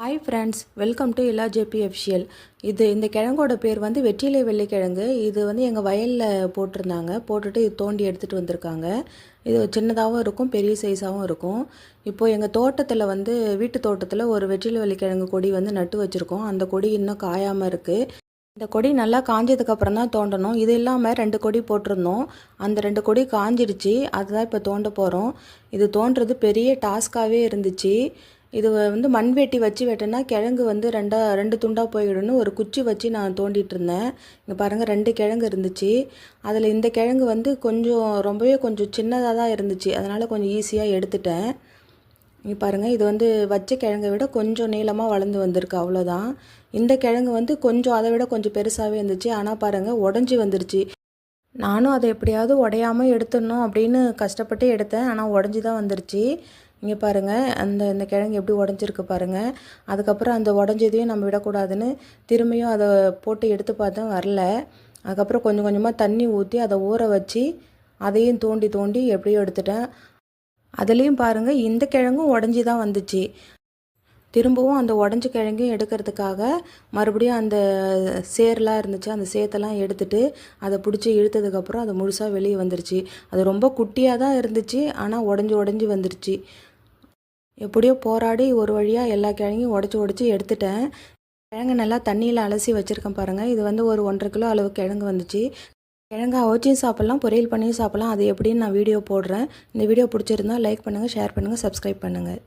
Hi friends welcome to இல்லா ஜேபி official இது இந்த கிழங்கோட பேர் வந்து வெற்றிலை வெள்ளிக்கிழங்கு. இது வந்து எங்கள் வயலில் போட்டிருந்தாங்க. போட்டுட்டு இது தோண்டி எடுத்துகிட்டு வந்திருக்காங்க. இது சின்னதாகவும் இருக்கும் பெரிய சைஸாகவும் இருக்கும். இப்போது எங்கள் தோட்டத்தில் வந்து வீட்டு தோட்டத்தில் ஒரு வெற்றிலை வெள்ளிக்கிழங்கு கொடி வந்து நட்டு வச்சுருக்கோம். அந்த கொடி இன்னும் காயாமல் இருக்குது இந்த கொடி நல்லா காஞ்சதுக்கப்புறம் தான் தோண்டணும். இது இல்லாமல் ரெண்டு கொடி போட்டிருந்தோம். அந்த ரெண்டு கொடி காஞ்சிடுச்சு அதுதான் இப்போ தோண்ட போகிறோம் இது தோன்றது பெரிய டாஸ்க்காகவே இருந்துச்சு. இது வந்து மண்வெட்டி வச்சு வெட்டினா கிழங்கு வந்து ரெண்டா ரெண்டு துண்டாக போயிடும்னு ஒரு குச்சி வச்சு நான் தோண்டிகிட்டு இருந்தேன். இங்கே பாருங்கள் ரெண்டு கிழங்கு இருந்துச்சு. அதில் இந்த கிழங்கு வந்து கொஞ்சம் ரொம்பவே கொஞ்சம் சின்னதாக தான் இருந்துச்சு. அதனால் கொஞ்சம் ஈஸியாக எடுத்துட்டேன். இங்கே பாருங்கள் இது வந்து வச்ச கிழங்கை விட கொஞ்சம் நீளமாக வளர்ந்து வந்திருக்கு அவ்வளோதான் இந்த கிழங்கு வந்து கொஞ்சம் அதை விட கொஞ்சம் பெருசாகவே இருந்துச்சு. ஆனால் பாருங்கள் உடஞ்சி வந்துருச்சு. நானும் அதை எப்படியாவது உடையாமல் எடுத்துடணும் அப்படின்னு கஷ்டப்பட்டு எடுத்தேன். ஆனால் உடஞ்சி தான் வந்துருச்சு. இங்கே பாருங்கள் அந்த இந்த கிழங்கு எப்படி உடஞ்சிருக்கு பாருங்கள் அதுக்கப்புறம் அந்த உடஞ்சதையும் நம்ம விடக்கூடாதுன்னு திரும்பியும் அதை போட்டு எடுத்து பார்த்தேன் வரல. அதுக்கப்புறம் கொஞ்சம் கொஞ்சமாக தண்ணி ஊற்றி அதை ஊற வச்சு அதையும் தோண்டி தோண்டி எப்படியோ எடுத்துட்டேன். அதுலேயும் பாருங்கள் இந்த கிழங்கும் உடஞ்சி தான் வந்துச்சு. திரும்பவும் அந்த உடஞ்ச கிழங்கையும் எடுக்கிறதுக்காக மறுபடியும் அந்த சேரெலாம் இருந்துச்சு அந்த சேத்தெல்லாம் எடுத்துட்டு அதை பிடிச்சி இழுத்ததுக்கப்புறம் அது முழுசாக வெளியே வந்துருச்சு. அது ரொம்ப குட்டியாக தான் இருந்துச்சு ஆனால் உடஞ்சி உடஞ்சி வந்துருச்சு. எப்படியோ போராடி ஒரு வழியாக எல்லா கிழங்கையும் உடச்சி உடச்சி எடுத்துட்டேன். கிழங்கு நல்லா தண்ணியில் அலசி வச்சுருக்கேன் பாருங்கள் இது வந்து ஒரு ஒன்றரை கிலோ அளவு கிழங்கு வந்துச்சு. கிழங்கு அவிச்சியும் சாப்பிட்லாம் பொரியல் பண்ணியும் சாப்பிட்லாம். அது எப்படின்னு நான் வீடியோ போடுறேன். இந்த வீடியோ பிடிச்சிருந்தா லைக் பண்ணுங்கள் ஷேர் பண்ணுங்கள் சப்ஸ்கிரைப் பண்ணுங்கள்